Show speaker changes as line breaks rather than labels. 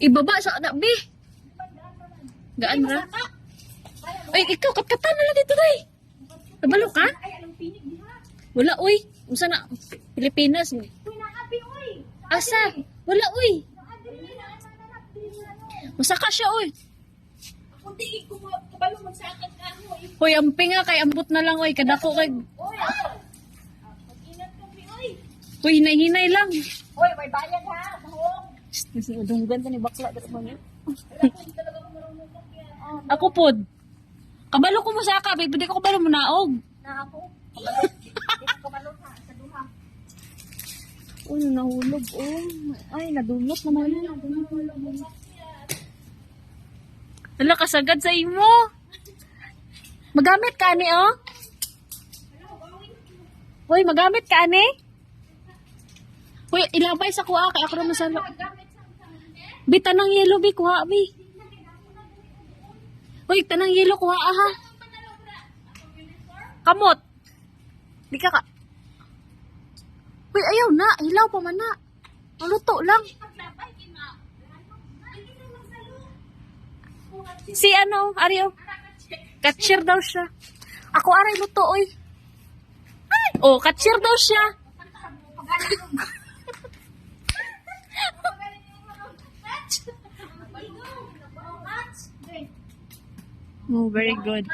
Ibaba sa na, bi. Gaan ra. Ay, ikaw, katkatan na lang dito, day. Nabalo ka? Wala, uy. Unsa na? Pilipinas. Asa? Wala, uy. Masaka siya, uy.
Kung di ko ma- kabalo magsakit ka, uy.
Uy, amping nga kay ambot na lang, uy. Kadako kay...
Uy, ah. Ah, uy.
Uy, hinay-hinay lang.
Uy, may bayad ha, mahong.
Udunggan ni bakla. dito
talaga ako marunong mag-yan.
Ako pod. Kabalo ko mo sa ka, babe. Pwede ko kabalo mo naog.
na ako. Kabalo. Ha, sa duha.
Uy, nahulog, oh. Ay, nadunot naman. Hala, kasagad sa imo. Magamit ka ni, oh. Uy, magamit ka ni. Uy, ilabay sa kuha kay ako naman sa... Bi, tanang yelo, bi, kuha, bi. Uy, tanang yelo, kuha, aha. Kamot. Di ka ka... Uy, ayaw na. Hilaw pa man na. Maluto lang. Si ano, Aryo? Catcher daw siya. Ako aray luto, oy. Oh, catcher daw siya. Oh, very good.